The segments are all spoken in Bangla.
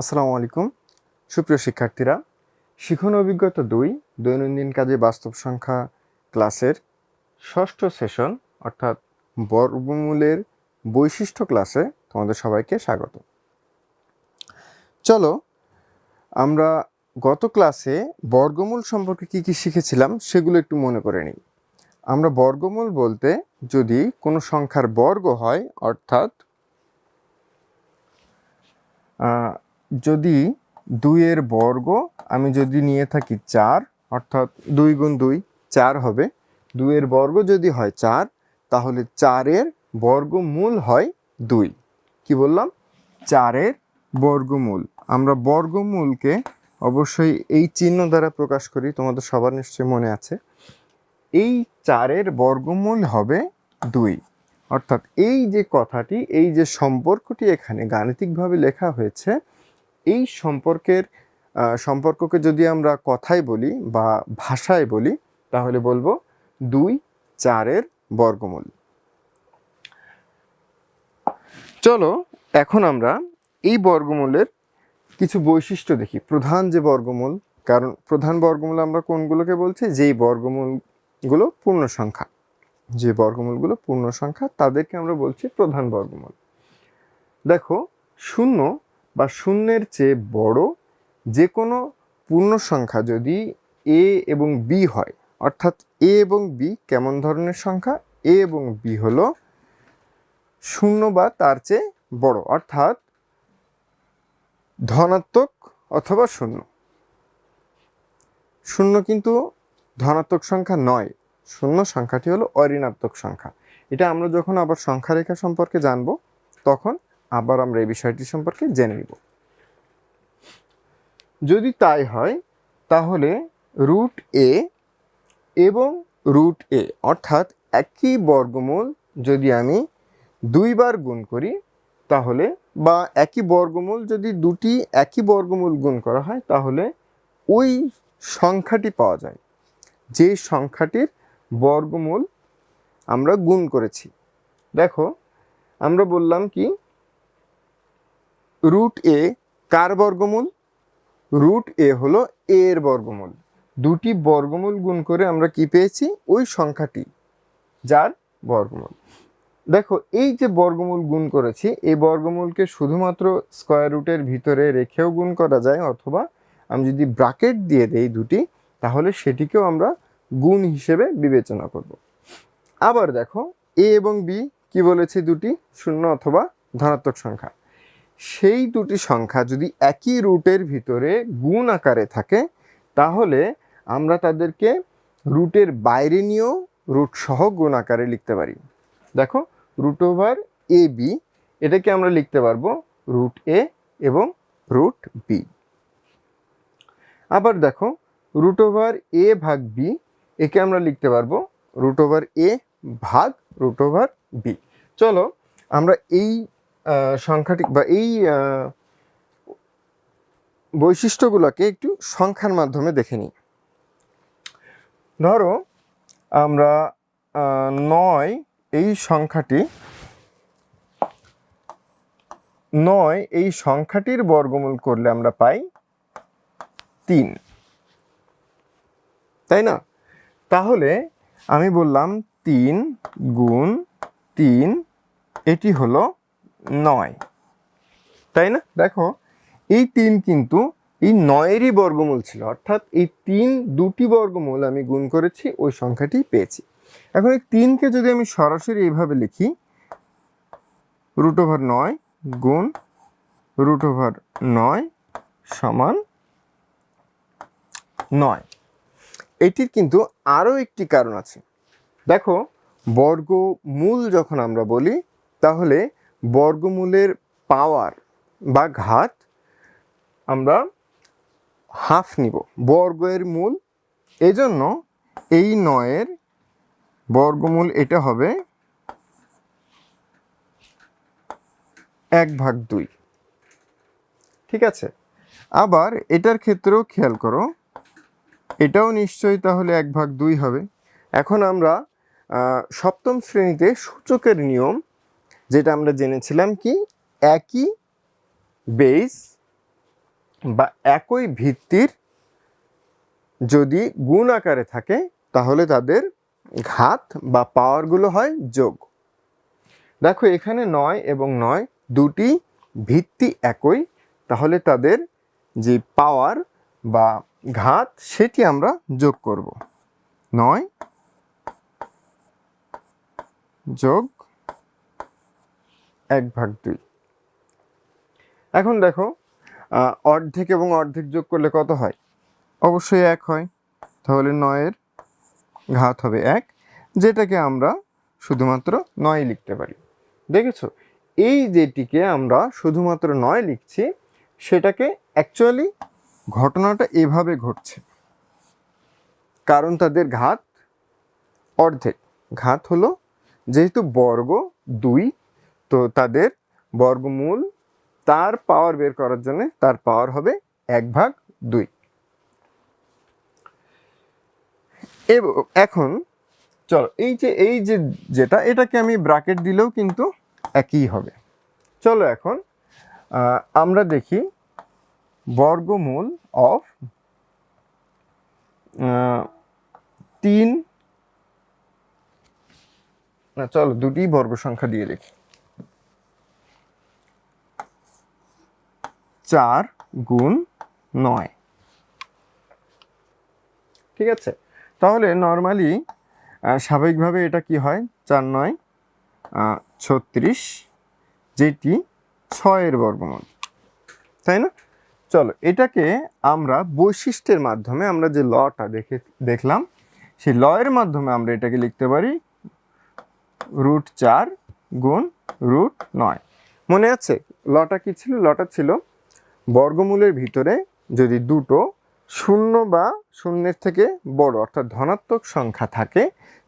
আসসালামু আলাইকুম। সুপ্রিয় শিক্ষার্থীরা, শিখন অভিজ্ঞতা দুই, দৈনন্দিন কাজে বাস্তব সংখ্যা ক্লাসের ষষ্ঠ সেশন, অর্থাৎ বর্গমূলের বৈশিষ্ট্য ক্লাসে তোমাদের সবাইকে স্বাগত। চলো, আমরা গত ক্লাসে বর্গমূল সম্পর্কে কি কি শিখেছিলাম সেগুলো একটু মনে করে নিই। আমরা বর্গমূল বলতে যদি কোনো সংখ্যার বর্গ হয়, অর্থাৎ যদি দুইয়ের বর্গ, আমি যদি নিয়ে থাকি চার, অর্থাৎ দুই গুণ দুই, চার হবে। দুইয়ের বর্গ যদি হয় চার, তাহলে চারের বর্গমূল হয় দুই। কি বললাম? চারের বর্গমূল। আমরা বর্গমূলকে অবশ্যই এই চিহ্ন দ্বারা প্রকাশ করি, তোমাদের সবার নিশ্চয়ই মনে আছে। এই চারের বর্গমূল হবে দুই। অর্থাৎ এই যে কথাটি, এই যে সম্পর্কটি এখানে গাণিতিকভাবে লেখা হয়েছে এই সম্পর্কের সম্পর্ককে যদি আমরা কথায় বলি বা ভাষায় বলি, তাহলে বলব দুই চারের বর্গমূল। চলো এখন আমরা এই বর্গমূলের কিছু বৈশিষ্ট্য দেখি। প্রধান যে বর্গমূল, কারণ প্রধান বর্গমূল আমরা কোনগুলোকে বলছি? যেই বর্গমূলগুলো পূর্ণ সংখ্যা যে বর্গমূলগুলো পূর্ণ সংখ্যা তাদেরকে আমরা বলছি প্রধান বর্গমূল। দেখো, শূন্য বা শূন্যের চেয়ে বড় যে কোনো পূর্ণ সংখ্যা যদি এ এবং বি হয়, অর্থাৎ এ এবং বি কেমন ধরনের সংখ্যা? এ এবং বি হল শূন্য বা তার চেয়ে বড়, অর্থাৎ ধনাত্মক অথবা শূন্য। শূন্য কিন্তু ধনাত্মক সংখ্যা নয়, শূন্য সংখ্যাটি হলো অঋণাত্মক সংখ্যা। এটা আমরা যখন আবার সংখ্যা রেখা সম্পর্কে জানব, তখন আবার আমরা এই বিষয়টি সম্পর্কে জেনে নিব। যদি তাই হয়, তাহলে রুট এ এবং রুট এ অর্থাৎ একই বর্গমূল যদি আমি দুইবার গুণ করি, তাহলে বা একই বর্গমূল যদি দুটি একই বর্গমূল গুণ করা হয়, তাহলে ওই সংখ্যাটি পাওয়া যায়। যে সংখ্যাটির বর্গমূল আমরা গুণ করেছি। দেখো, আমরা বললাম কি রুট এ কার বর্গমূল? রুট এ হলো এ এর বর্গমূল। দুটি বর্গমূল গুণ করে আমরা কি পেয়েছি? ওই সংখ্যাটি, যার বর্গমূল। দেখো, এই যে বর্গমূল গুণ করেছি, এই বর্গমূলকে শুধুমাত্র স্কোয়ার রুটের ভিতরে রেখেও গুণ করা যায়, অথবা আমি যদি ব্রাকেট দিয়ে দেই দুটি, তাহলে সেটিকেও আমরা গুণ হিসেবে বিবেচনা করব। আবার দেখো এ এবং বি কি বলেছে দুটি? শূন্য অথবা ধনাত্মক সংখ্যা। সেই দুটি সংখ্যা যদি একই রুটের ভিতরে গুণ আকারে থাকে, তাহলে আমরা তাদেরকে রুটের বাইরে নিয়েও রুট সহ গুণ আকারে লিখতে পারি। দেখো, রুট ওভার এ বি, এটাকে আমরা লিখতে পারব রুট এ এবং রুট বি। আবার দেখো, রুট ওভার এ ভাগ বি, একে আমরা লিখতে পারব রুট ওভার এ ভাগ রুট ওভার বি। চলো, আমরা এই সংখ্যাটি বা এই বৈশিষ্ট্যগুলোকে একটু সংখ্যার মাধ্যমে দেখে নিই। ধরো, আমরা নয়, এই সংখ্যাটি, নয়, এই সংখ্যাটির বর্গমূল করলে আমরা পাই তিন। তাই না? তাহলে আমি বললাম তিন গুণ তিন, এটি হলো নয়। তাই না? দেখো, এই তিন কিন্তু এই নয়েরই বর্গমূল ছিল। অর্থাৎ এই তিন দুটি বর্গমূল আমি গুণ করেছি, ওই সংখ্যাটি পেয়েছি। এখন এই তিনকে যদি আমি সরাসরি এইভাবে লিখি রুট ওভার নয় গুণ রুট ওভার নয় সমান নয়। এটির কিন্তু আরও একটি কারণ আছে। দেখো, বর্গমূল যখন আমরা বলি, তাহলে বর্গমূলের পাওয়ার বা ঘাত আমরা হাফ নিব, বর্গের মূল। এজন্য এই নয়ের বর্গমূল এটা হবে এক ভাগ দুই। ঠিক আছে? আবার এটার ক্ষেত্রেও খেয়াল করো, এটাও নিশ্চয়ই তাহলে এক ভাগ দুই হবে। এখন আমরা সপ্তম শ্রেণীতে সূচকের নিয়ম যেটা আমরা জেনেছিলাম কি? একই বেস বা একই ভিত্তির যদি গুণ আকারে থাকে, তাহলে তাদের ঘাত বা পাওয়ারগুলো হয় যোগ। দেখো এখানে নয় এবং নয়, দুটি ভিত্তি একই, তাহলে তাদের যে পাওয়ার বা ঘাত, সেটি আমরা যোগ করব। নয় যোগ এক ভাগ দুই। এখন দেখো অর্ধেক এবং অর্ধেক যোগ করলে কত হয়? অবশ্যই এক হয়। তাহলে নয়ের ঘাত হবে এক, যেটাকে আমরা শুধুমাত্র নয় লিখতে পারি। দেখেছ? এই যেটিকে আমরা শুধুমাত্র নয় লিখছি, সেটাকে অ্যাকচুয়ালি ঘটনাটা এভাবে ঘটছে। কারণ তাদের ঘাত অর্ধেক। ঘাত হলো যেহেতু বর্গ দুই তো তাদের বর্গমূল তার পাওয়ার বের করার জন্য তার পাওয়ার হবে এক ভাগ দুই। এবং, এখন চলো, এই যে এই যে যেটা, এটাকে আমি ব্রাকেট দিলেও কিন্তু একই হবে। চলো এখন আমরা দেখি বর্গমূল অফ তিন, না চলো দুটি বর্গ সংখ্যা দিয়ে লিখি চার গুণ নয়। ঠিক আছে? তাহলে নর্মালি স্বাভাবিকভাবে এটা কি হয়? চার নয় ছত্রিশ, যেটি ছয়ের বর্গমূল। তাই না? চলো, এটাকে আমরা বৈশিষ্ট্যের মাধ্যমে আমরা যে লটা দেখে, দেখলাম, সেই লয়ের মাধ্যমে আমরা এটাকে লিখতে পারি রুট চার গুণ রুট নয়। মনে আছে? লটা কি ছিল? লটা ছিল বর্গমূলের ভিতরে যদি দুটো শূন্য বা শূন্যের থেকে বড় অর্থাৎ ধনাত্মক সংখ্যা থাকে,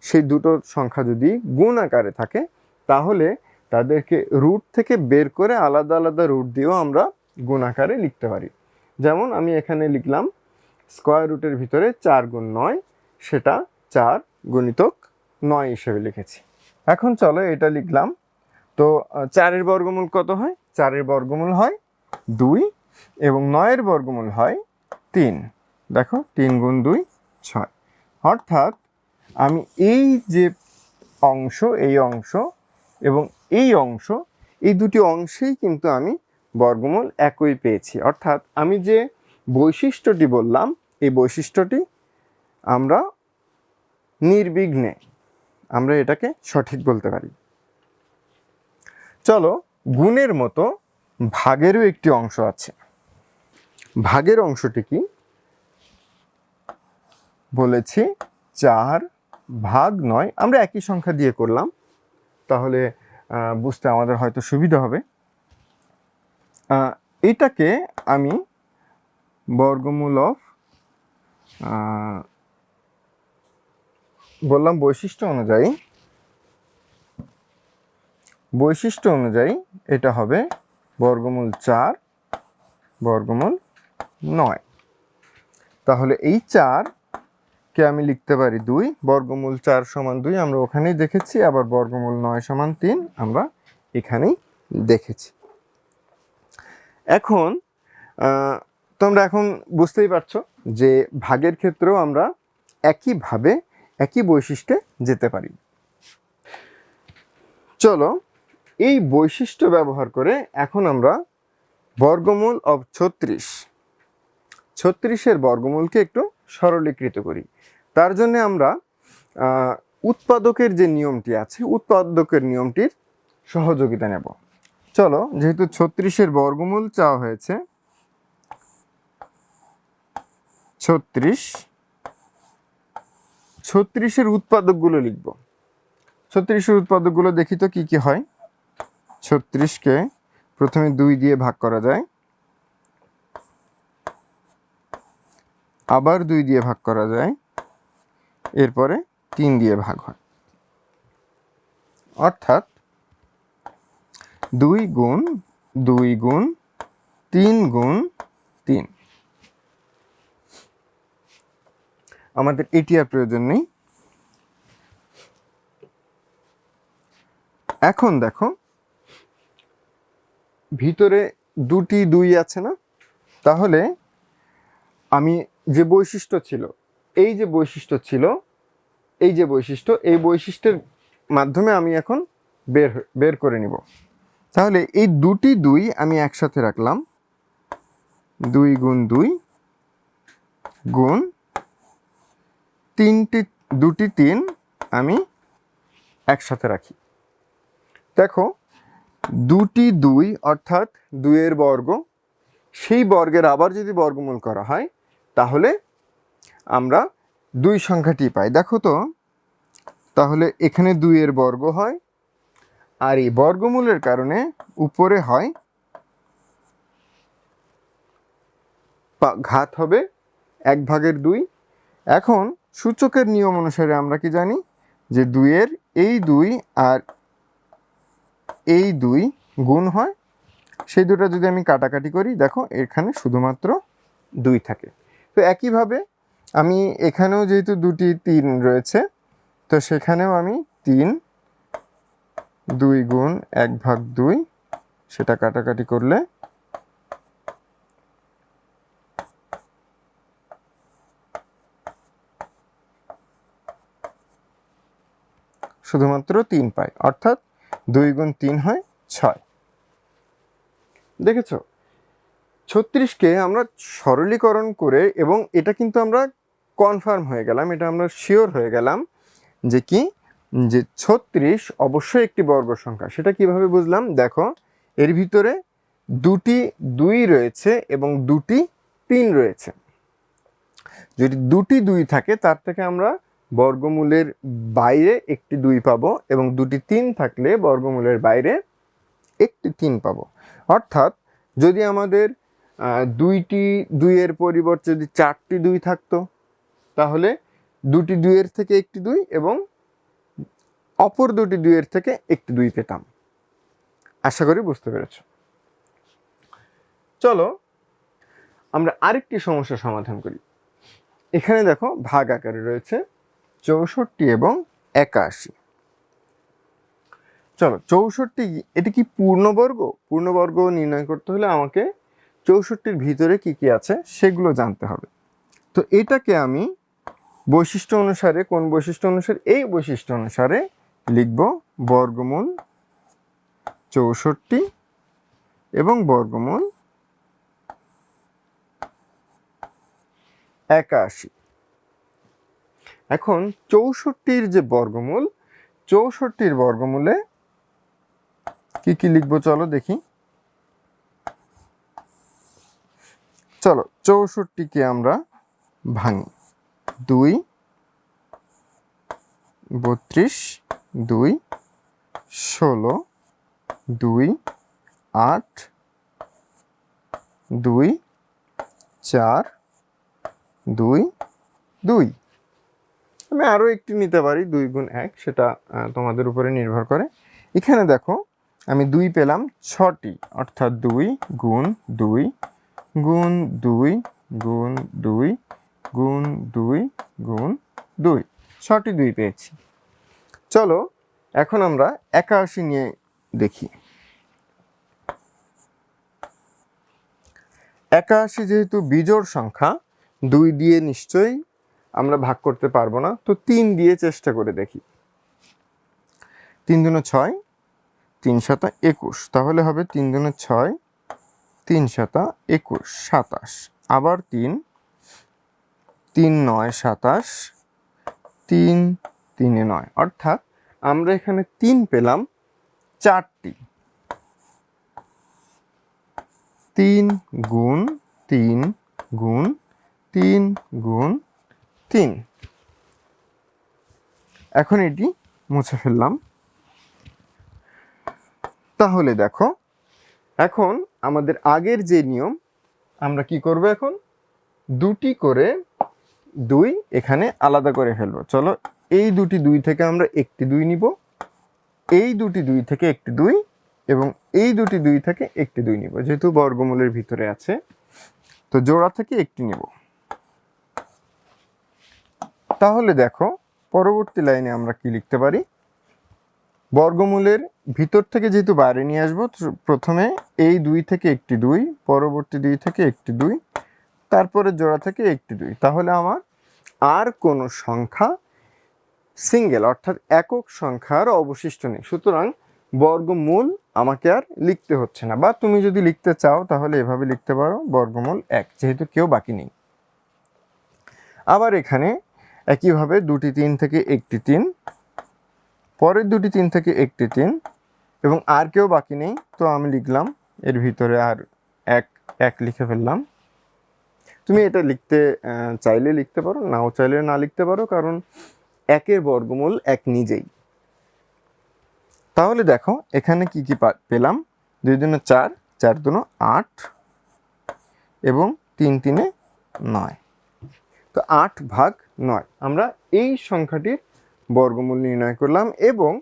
সেই দুটো সংখ্যা যদি গুণ আকারে থাকে, তাহলে তাদেরকে রুট থেকে বের করে আলাদা আলাদা রুট দিয়েও আমরা গুণ আকারে লিখতে পারি। যেমন আমি এখানে লিখলাম স্কোয়ার রুটের ভিতরে চার গুণ নয়, সেটা চার গুণিতক নয় হিসেবে লিখেছি। এখন চলো এটা লিখলাম। তো চারের বর্গমূল কত হয়? চারের বর্গমূল হয় দুই এবং নয়ের বর্গমূল হয় তিন। দেখো, তিন গুণ দুই, ছয়। অর্থাৎ আমি এই যে অংশ, এই অংশ এবং এই অংশ, এই দুটি অংশেই কিন্তু আমি বর্গমূল একই পেয়েছি। অর্থাৎ আমি যে বৈশিষ্ট্যটি বললাম, এই বৈশিষ্ট্যটি আমরা নির্বিঘ্নে, আমরা এটাকে সঠিক বলতে পারি। চলো, গুণের মতো ভাগেরও একটি অংশ আছে। ভাগের অংশটি কি? বলেছি চার ভাগ নয়। আমরা একই সংখ্যা দিয়ে করলাম। তাহলে বুঝতে আমাদের হয়তো সুবিধা হবে। এটাকে আমি বর্গমূল অফ বললাম বৈশিষ্ট্য অনুযায়ী। বৈশিষ্ট্য অনুযায়ী এটা হবে বর্গমূল চার, বর্গমূল নয়। তাহলে এই চার কে আমি লিখতে পারি দুই, বর্গমূল চার সমান দুই আমরা ওখানেই দেখেছি, আবার বর্গমূল নয় সমান তিন আমরা এখানেই দেখেছি। এখন তোমরা এখন বুঝতেই পারছ যে ভাগের ক্ষেত্রেও আমরা একইভাবে একই বৈশিষ্ট্যে যেতে পারি। চলো, এই বৈশিষ্ট্য ব্যবহার করে এখন আমরা বর্গমূল অব ছত্রিশ ছত্রিশের বর্গমূলকে একটু সরলীকৃত করি। তার জন্য আমরা উৎপাদকের যে নিয়মটি আছে, উৎপাদকের নিয়মটির সহযোগিতা নেব। চলো, যেহেতু ছত্রিশের বর্গমূল চাওয়া হয়েছে, ছত্রিশ, ছত্রিশের উৎপাদকগুলো লিখব। ছত্রিশের উৎপাদকগুলো দেখি তো কি কি হয়? ছত্রিশকে প্রথমে দুই দিয়ে ভাগ করা যায়। আবার দুই দিয়ে ভাগ করা যায়। এরপরে তিন দিয়ে ভাগ হয়। অর্থাৎ দুই গুণ দুই গুণ তিন গুণ তিন। আমাদের এটি আর প্রয়োজন নেই। এখন দেখো, ভিতরে দুটি দুই আছে না? তাহলে আমি যে বৈশিষ্ট্য ছিল, এই যে বৈশিষ্ট্য ছিল, এই যে বৈশিষ্ট্য, এই বৈশিষ্ট্যের মাধ্যমে আমি এখন বের বের করে নিব। তাহলে এই দুটি দুই আমি একসাথে রাখলাম। দুই গুণ দুই গুণ তিনটি, দুটি তিন আমি একসাথে রাখি। দেখো, দুটি দুই অর্থাৎ দুইয়ের বর্গ, সেই বর্গের আবার যদি বর্গমূল করা হয় তাহলে আমরা দুই সংখ্যাটি পাই। দেখো তো, তাহলে এখানে দুইয়ের বর্গ হয় আর এই বর্গমূলের কারণে উপরে হয় ঘাত হবে এক ভাগের দুই। এখন সূচকের নিয়ম অনুসারে আমরা কি জানি যে দুইয়ের এই দুই আর এই দুই গুণ হয়। সেই দুটো যদি আমি কাটাকাটি করি, দেখো এখানে শুধুমাত্র দুই থাকে। তো একইভাবে আমি এখানেও যেহেতু দুটি তিন রয়েছে, তো সেখানেও আমি তিন, দুই গুণ এক ভাগ দুই, সেটা কাটাকাটি করলে শুধুমাত্র তিন পাই, অর্থাৎ দুই গুণ তিন হয় ছয়। দেখেছ? ছত্রিশকে আমরা সরলীকরণ করে এবং এটা কিন্তু আমরা কনফার্ম হয়ে গেলাম, এটা আমরা শিওর হয়ে গেলাম যে কি? যে ছত্রিশ অবশ্যই একটি বর্গ সংখ্যা। সেটা কীভাবে বুঝলাম? দেখো, এর ভিতরে দুটি দুই রয়েছে এবং দুটি তিন রয়েছে। যদি দুটি দুই থাকে, তার থেকে আমরা বর্গমূলের বাইরে একটি দুই পাবো এবং দুটি তিন থাকলে বর্গমূলের বাইরে একটি তিন পাবো। অর্থাৎ যদি আমাদের দুইটি দুইয়ের পরিবর্তে যদি চারটি দুই থাকতো, তাহলে দুটি দুইয়ের থেকে একটি দুই এবং অপর দুটি দুইয়ের থেকে একটি দুই পেতাম। আশা করি বুঝতে পেরেছ। চলো আমরা আরেকটি সমস্যা সমাধান করি। এখানে দেখো ভাগ আকারে রয়েছে চৌষট্টি এবং একাশি। চলো চৌষট্টি, এটা কি পূর্ণবর্গ? পূর্ণবর্গ নির্ণয় করতে হলে আমাকে চৌষট্টির ভিতরে কি কি আছে সেগুলো জানতে হবে। তো এটাকে আমি বৈশিষ্ট্য অনুসারে, কোন বৈশিষ্ট্য অনুসারে? এই বৈশিষ্ট্য অনুসারে লিখব বর্গমূল চৌষট্টি এবং বর্গমূল একাশি। এখন চৌষট্টির যে বর্গমূল, চৌষট্টির বর্গমূলে কি কি লিখব চলো দেখি। চলো, চৌষট্টিকে আমরা ভাঙি। দুই, বত্রিশ, দুই, ষোলো, দুই, আট, দুই, চার, দুই দুই। আমি আরও একটি নিতে পারি, দুই গুণ এক, সেটা তোমাদের উপরে নির্ভর করে। এখানে দেখো, আমি দুই পেলাম ছটি, অর্থাৎ দুই গুণ দুই গুণ দুই গুণ দুই গুণ দুই গুণ দুই। ছটি দুই পেয়েছি। চলো, এখন আমরা একাশি নিয়ে দেখি। একাশি যেহেতু বিজোড় সংখ্যা, দুই দিয়ে নিশ্চয়ই আমরা ভাগ করতে পারব না, তো তিন দিয়ে চেষ্টা করে দেখি। তিন দুনো ছয়, তিন সাতা একুশ। তাহলে হবে তিন দুনো ছয় তিন সাতা একুশ, সাতাশ। আবার তিন তিন নয়, সাতাশ। তিন, তিনে নয়। অর্থাৎ আমরা এখানে তিন পেলাম চারটি। তিন গুণ তিন গুণ তিন গুণ তিন। এখন এটি মুছে ফেললাম। তাহলে দেখো এখন আমাদের আগের যে নিয়ম, আমরা কি করব এখন? দুটি করে দুই এখানে আলাদা করে ফেলব। চলো, এই দুটি দুই থেকে আমরা একটি দুই নিব। এই দুটি দুই থেকে একটি দুই এবং এই দুটি দুই থেকে একটি দুই নিব। যেহেতু বর্গমূলের ভিতরে আছে, তো জোড়া থেকে একটি নিব। তাহলে দেখো, পরবর্তী লাইনে আমরা কি লিখতে পারি? বর্গমূলের ভিতর থেকে যেহেতু বাইরে নিয়ে আসব প্রথমে এই দুই থেকে একটি দুই, পরবর্তী দুই থেকে একটি দুই, তারপরে জোড়া থেকে একটি দুই। তাহলে আমার আর কোনো সংখ্যা সিঙ্গেল অর্থাৎ একক সংখ্যার অবশিষ্ট নেই। সুতরাং বর্গমূল আমাকে আর লিখতে হচ্ছে না, বা তুমি যদি লিখতে চাও তাহলে এভাবে লিখতে পারো, বর্গমূল এক, যেহেতু কেউ বাকি নেই। আবার এখানে একইভাবে দুটি তিন থেকে একটি তিন পরের দুটি তিন থেকে একটি তিন, এবং আর কেউ বাকি নেই, তো আমি লিখলাম, এর ভিতরে আর এক এক লিখে ফেললাম। তুমি এটা লিখতে চাইলে লিখতে পারো, নাও চাইলে না লিখতে পারো, কারণ একের বর্গমূল এক নিজেই। তাহলে দেখো, এখানে কি কি পেলাম? দুই দুনো চার চার দুনো আট, এবং তিন তিনে নয়। তো আট ভাগ নয়। আমরা এই সংখ্যাটির বর্গমূল নির্ণয় করলাম এবং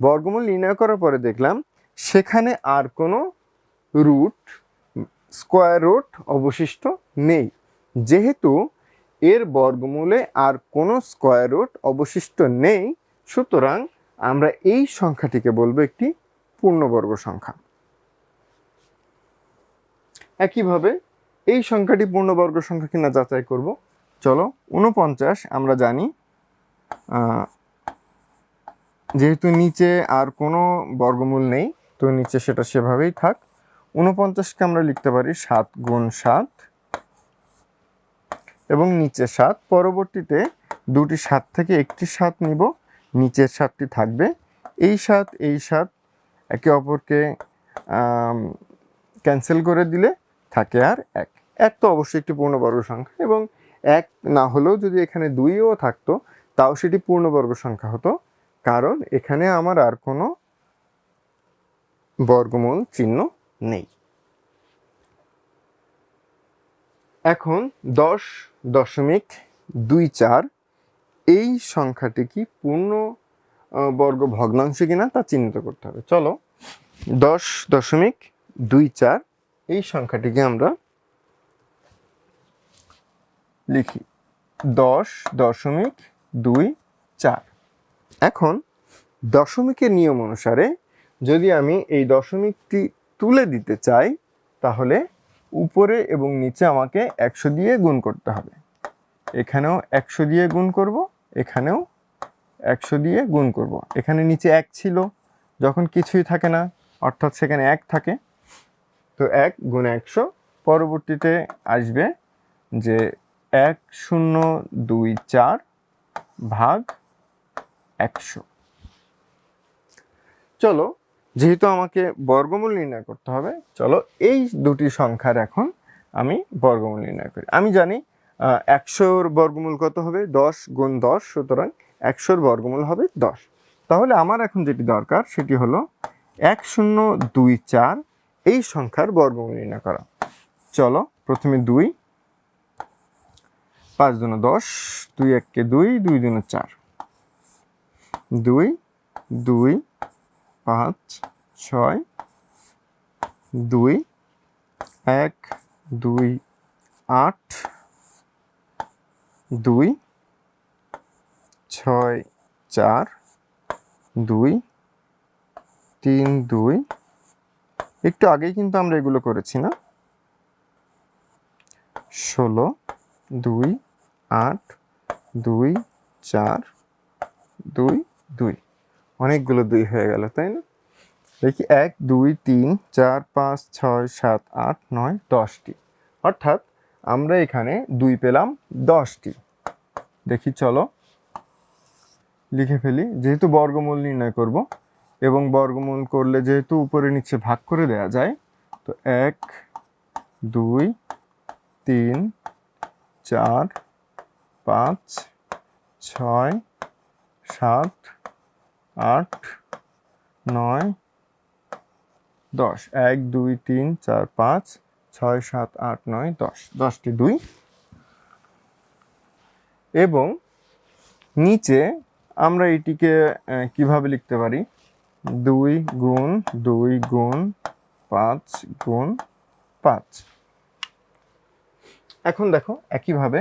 বর্গমূল নির্ণয় করার পরে দেখলাম সেখানে আর কোনো রুট, স্কোয়ার রুট অবশিষ্ট নেই। যেহেতু এর বর্গমূলে আর কোনো স্কোয়ার রুট অবশিষ্ট নেই, সুতরাং আমরা এই সংখ্যাটিকে বলব একটি পূর্ণবর্গ সংখ্যা। একইভাবে এই সংখ্যাটি পূর্ণবর্গ সংখ্যা কিনা যাচাই করব। চলো উনপঞ্চাশ আমরা জানি যেহেতু নিচে আর কোনো বর্গমূল নেই, তো নিচে সেটা সেভাবেই থাক। উনপঞ্চাশকে আমরা লিখতে পারি সাত গুণ সাত এবং নিচে সাত। পরবর্তীতে দুটি সাত থেকে একটি সাত নিব, নিচের সাতটি থাকবে। এই সাত এই সাত একে অপরকে ক্যান্সেল করে দিলে থাকে আর এক। এক তো অবশ্যই একটি পূর্ণবর্গ সংখ্যা এবং এক না হলেও যদি এখানে দুইও থাকতো, তাও সেটি পূর্ণবর্গ সংখ্যা হতো। কারণ এখানে আমার আর কোনো বর্গমূল চিহ্ন নেই। এখন দশ দশমিক দুই চার, এই সংখ্যাটি কি পূর্ণ বর্গ ভগ্নাংশ কিনা তা চিহ্নিত করতে হবে। চলো, দশ দশমিক দুই চার, এই সংখ্যাটিকে আমরা লিখি। দশ দশমিক দুই চার। এখন দশমিকের নিয়ম অনুসারে যদি আমি এই দশমিকটি তুলে দিতে চাই, তাহলে উপরে এবং নিচে আমাকে একশো দিয়ে গুণ করতে হবে। এখানেও একশো দিয়ে গুণ করব, এখানেও একশো দিয়ে গুণ করব। এখানে নিচে এক ছিল, যখন কিছুই থাকে না, অর্থাৎ সেখানে এক থাকে। তো এক গুণ একশো পরবর্তীতে আসবে যে এক শূন্য দুই চার ভাগ একশো। চলো, যেহেতু আমাকে বর্গমূল নির্ণয় করতে হবে, চলো এই দুটি সংখ্যার এখন আমি বর্গমূল নির্ণয় করি। আমি জানি একশোর বর্গমূল কত হবে? দশ গুণ দশ, সুতরাং একশোর বর্গমূল হবে দশ। তাহলে আমার এখন যেটি দরকার, সেটি হলো এক শূন্য দুই চার, এই সংখ্যার বর্গমূল নির্ণয় করা। চলো, প্রথমে দুই, পাঁচ দুনো দশ, দুই এককে দুই দুই দুনো চার। দুই দুই, পাঁচ, ছয়, দুই, এক, দুই, আট, দুই, ছয়, চার, দুই, তিন, দুই। একটু আগেই কিন্তু আমরা এগুলো করেছি না? ষোলো, দুই, আট, দুই, চার, দুই দুই। অনেকগুলো দুই হয়ে গেল, তাই না? দেখি, এক, দুই, তিন, চার, পাঁচ, ছয়, সাত, আট, নয়, দশটি। অর্থাৎ আমরা এখানে দুই পেলাম দশটি। দেখি, চলো। লিখে ফেলি, যেহেতু বর্গমূল নির্ণয় করব, এবং বর্গমূল করলে যেহেতু উপরে নিচে ভাগ করে দেওয়া যায়, তো এক, দুই, তিন, চার, পাঁচ, ছয়, সাত আট, নয়, দশ। এক, দুই, তিন, চার, পাঁচ, ছয়, সাত, আট, নয়, দশ। দশটি দুই। এবং নিচে আমরা এটিকে কীভাবে লিখতে পারি? দুই গুণ দুই গুণ, পাঁচ গুণ, পাঁচ। এখন দেখো, একইভাবে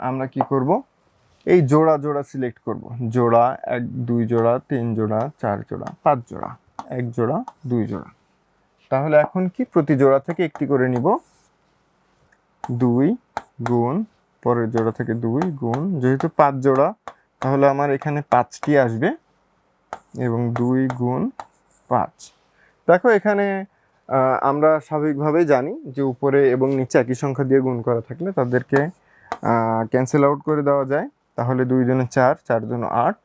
আমরা কি করব? এই জোড়া জোড়া সিলেক্ট করব। জোড়া, এক, দুই জোড়া, তিন জোড়া, চার জোড়া, পাঁচ জোড়া, এক জোড়া, দুই জোড়া। তাহলে এখন কি? প্রতি জোড়া থেকে একটি করে নিব। দুই গুণ, পরের জোড়া থেকে দুই গুণ, যেহেতু পাঁচ জোড়া, তাহলে আমার এখানে পাঁচটি আসবে এবং দুই গুণ পাঁচ। দেখো এখানে আমরা স্বাভাবিকভাবেই জানি যে উপরে এবং নিচে একই সংখ্যা দিয়ে গুণ করা থাকলে তাদেরকে ক্যান্সেল আউট করে দেওয়া যায়। তাহলে দুই জনে চার চার জন্য আট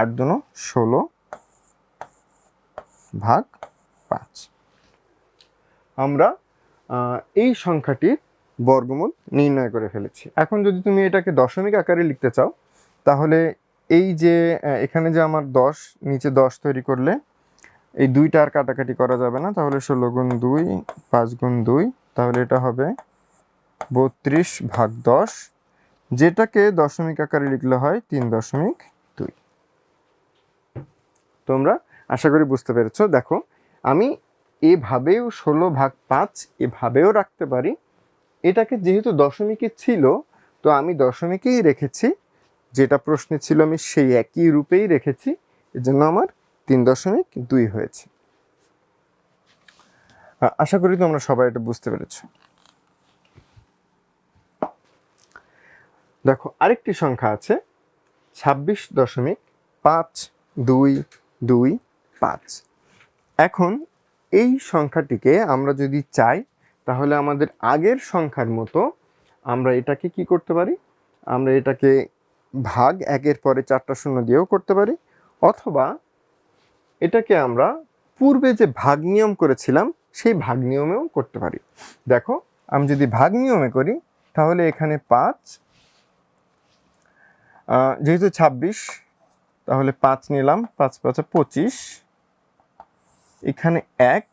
আট জন্য ষোলো ভাগ পাঁচ। আমরা এই সংখ্যাটির বর্গমূল নির্ণয় করে ফেলেছি। এখন যদি তুমি এটাকে দশমিক আকারে লিখতে চাও, তাহলে এই যে এখানে যে আমার দশ, নিচে দশ তৈরি করলে এই দুইটা আর কাটাকাটি করা যাবে না, তাহলে ষোলো গুণ দুই, পাঁচ গুণ দুই, তাহলে এটা হবে বত্রিশ ভাগ দশ যেটাকে দশমিক আকারে লিখলে হয় তিন দশমিক দুই। তোমরা আশা করি বুঝতে পেরেছ। দেখো, আমি এভাবেও ষোলো ভাগ পাঁচ এভাবেও রাখতে পারি। এটাকে যেহেতু দশমিকে ছিল, তো আমি দশমিকেই রেখেছি। যেটা প্রশ্নে ছিল, আমি সেই একই রূপেই রেখেছি। এজন্য আমার তিন দশমিক দুই হয়েছে। আশা করি তোমরা সবাই এটা বুঝতে পেরেছ। দেখো, আরেকটি সংখ্যা আছে, ছাব্বিশ দশমিক পাঁচ দুই দুই পাঁচ। এখন এই সংখ্যাটিকে আমরা যদি চাই, তাহলে আমাদের আগের সংখ্যার মতো আমরা এটাকে কি করতে পারি? আমরা এটাকে ভাগ একের পরে চারটা শূন্য দিয়েও করতে পারি। অথবা এটাকে আমরা পূর্বে যে ভাগ নিয়ম করেছিলাম, সেই ভাগ নিয়মেও করতে পারি। দেখো, আমি যদি ভাগ নিয়মে করি, তাহলে এখানে পাঁচ যেহেতু ছাব্বিশ, তাহলে পাঁচ নিলাম, পাঁচ পাঁচে পঁচিশ। এখানে এক।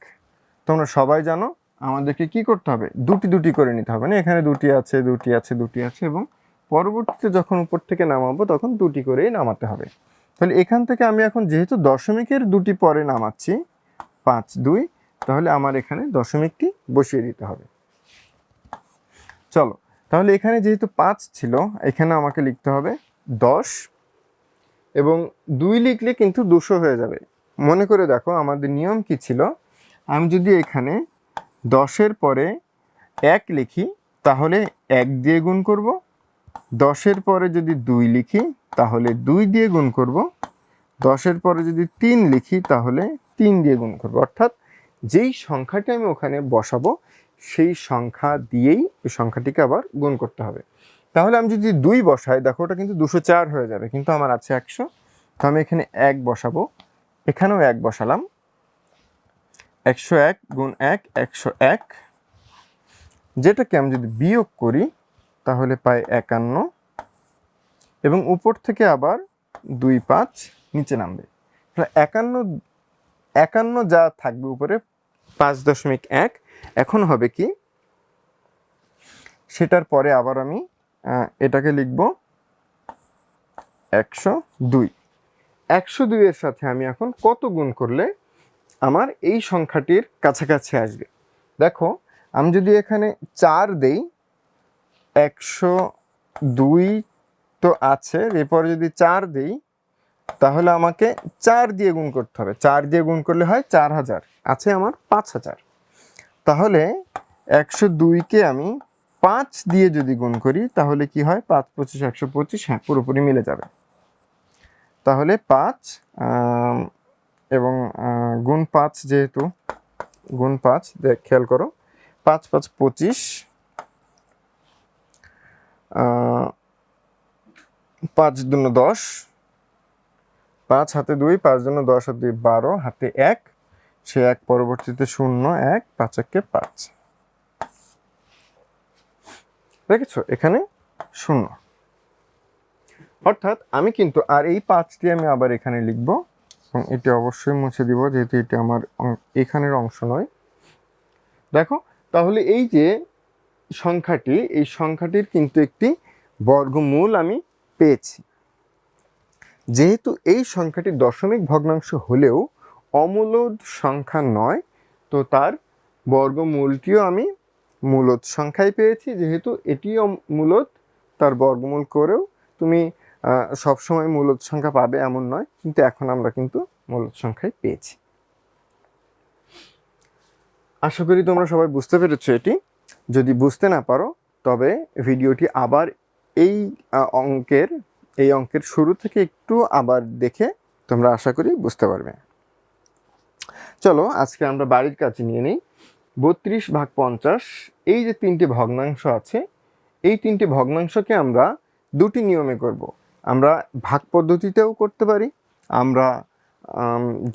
তোমরা সবাই জানো আমাদেরকে কি করতে হবে? দুটি দুটি করে নিতে হবে, না? এখানে দুটি আছে দুটি আছে দুটি আছে, এবং পরবর্তীতে যখন উপর থেকে নামাবো, তখন দুটি করেই নামাতে হবে। তাহলে এখান থেকে আমি এখন যেহেতু দশমিকের দুটি পরে নামাচ্ছি, পাঁচ, দুই, তাহলে আমার এখানে দশমিকটি বসিয়ে দিতে হবে। চলো, তাহলে এখানে যেহেতু পাঁচ ছিল, এখানে আমাকে লিখতে হবে দশ এবং দুই লিখলে কিন্তু দুশো হয়ে যাবে। মনে করে দেখো আমাদের নিয়ম কি ছিল? আমি যদি এখানে দশের পরে এক লিখি, তাহলে এক দিয়ে গুণ করব। দশের পরে যদি দুই লিখি, তাহলে দুই দিয়ে গুণ করব। দশের পরে যদি তিন লিখি, তাহলে তিন দিয়ে গুণ করব। অর্থাৎ যেই সংখ্যাটি আমি ওখানে বসাবো, সেই সংখ্যা দিয়েই ওই সংখ্যাটিকে আবার গুণ করতে হবে। তাহলে আমি যদি দুই বসাই, দেখো ওটা কিন্তু দুশো চার হয়ে যাবে, কিন্তু আমার আছে একশো। তো আমি এখানে এক বসাবো। এখানেও এক বসালাম। একশো এক গুণ এক, একশো এক। যেটাকে আমি যদি বিয়োগ করি, তাহলে পাই একান্ন। এবং উপর থেকে আবার দুই পাঁচ নিচে নামবে। একান্ন একান্ন যা থাকবে উপরে, পাঁচ দশমিক এক। এখন হবে কি? সেটার পরে আবার আমি এটাকে লিখব একশো দুই। একশো দুইয়ের সাথে আমি এখন কত গুণ করলে আমার এই সংখ্যাটির কাছাকাছি আসবে? দেখো, আমি যদি এখানে চার দেই, একশো দুই তো আছে, এরপরে যদি চার দেই, তাহলে আমাকে চার দিয়ে গুণ করতে হবে। চার দিয়ে গুণ করলে হয় চার হাজার, আছে আমার পাঁচ হাজার। তাহলে একশো দুইকে আমি পাঁচ দিয়ে যদি গুণ করি, তাহলে কি হয়? পাঁচ, পঁচিশ, একশো পঁচিশ হ্যাঁ পুরোপুরি মিলে যাবে। তাহলে পাঁচ এবং গুণ পাঁচ যেহেতু, গুণ পাঁচ, দেখ, খেয়াল করো, পাঁচ পাঁচ, পঁচিশ পাঁচ দুনো দশ, পাঁচ হাতে দুই, পাঁচ জন্য দশ আর দুই বারো, হাতে এক, সে এক পরবর্তীতে শূন্য, এক, পাঁচ একে পাঁচ। দেখেছ? এখানে শূন্য। অর্থাৎ আমি কিন্তু আর এই পাঁচটি আমি আবার এখানে লিখব এবং এটি অবশ্যই মুছে দিব, যেহেতু এটি আমার এখানের অংশ নয়। দেখো, তাহলে এই যে সংখ্যাটি, এই সংখ্যাটির কিন্তু একটি বর্গমূল আমি পেয়েছি। যেহেতু এই সংখ্যাটি দশমিক ভগ্নাংশ হলেও অমূলদ সংখ্যা নয়, তো তার বর্গমূলটিও আমি মূলদ সংখ্যায় পেয়েছি, যেহেতু এটিও মূলত তার বর্গমূল করেও তুমি সবসময় মূলত সংখ্যা পাবে এমন নয়, কিন্তু এখন আমরা কিন্তু মূলত সংখ্যায় পেয়েছি। আশা করি তোমরা সবাই বুঝতে পেরেছ এটি। যদি বুঝতে না পারো, তবে ভিডিওটি আবার এই অঙ্কের এই অঙ্কের শুরু থেকে একটু আবার দেখে তোমরা আশা করি বুঝতে পারবে। চলো, আজকে আমরা বাড়ির কাছে নিয়ে নিই। বত্রিশ ভাগ পঞ্চাশ এই যে তিনটি ভগ্নাংশ আছে, এই তিনটি ভগ্নাংশকে আমরা দুটি নিয়মে করব। আমরা ভাগ পদ্ধতিতেও করতে পারি, আমরা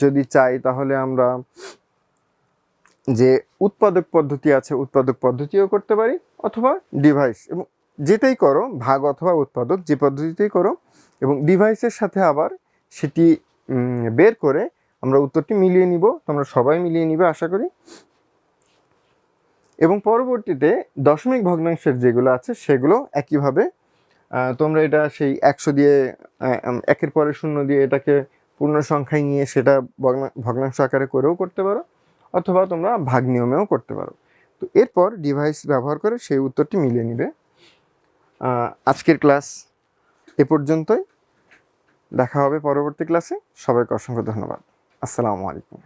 যদি চাই তাহলে আমরা যে উৎপাদক পদ্ধতি আছে, উৎপাদক পদ্ধতিও করতে পারি, অথবা ডিভাইস এবং যেটাই করো, ভাগ অথবা উৎপাদক, যে পদ্ধতিতেই করো, এবং ডিভাইসের সাথে আবার সেটি বের করে আমরা উত্তরটি মিলিয়ে নিব। তোমরা সবাই মিলিয়ে নিবে, আশা করি। এবং পরবর্তীতে দশমিক ভগ্নাংশের যেগুলো আছে সেগুলো একইভাবে তোমরা এটা সেই একশো দিয়ে একের পরে শূন্য দিয়ে এটাকে পূর্ণ সংখ্যায় নিয়ে সেটা ভগ্না- ভগ্নাংশ আকারে করেও করতে পারো, অথবা তোমরা ভাগ নিয়মেও করতে পারো। তো এরপর ডিভাইস ব্যবহার করে সেই উত্তরটি মিলিয়ে নিবে। আজকের ক্লাস এ পর্যন্তই। দেখা হবে পরবর্তী ক্লাসে সবাইকে অসংখ্য ধন্যবাদ। আসসালামু আলাইকুম।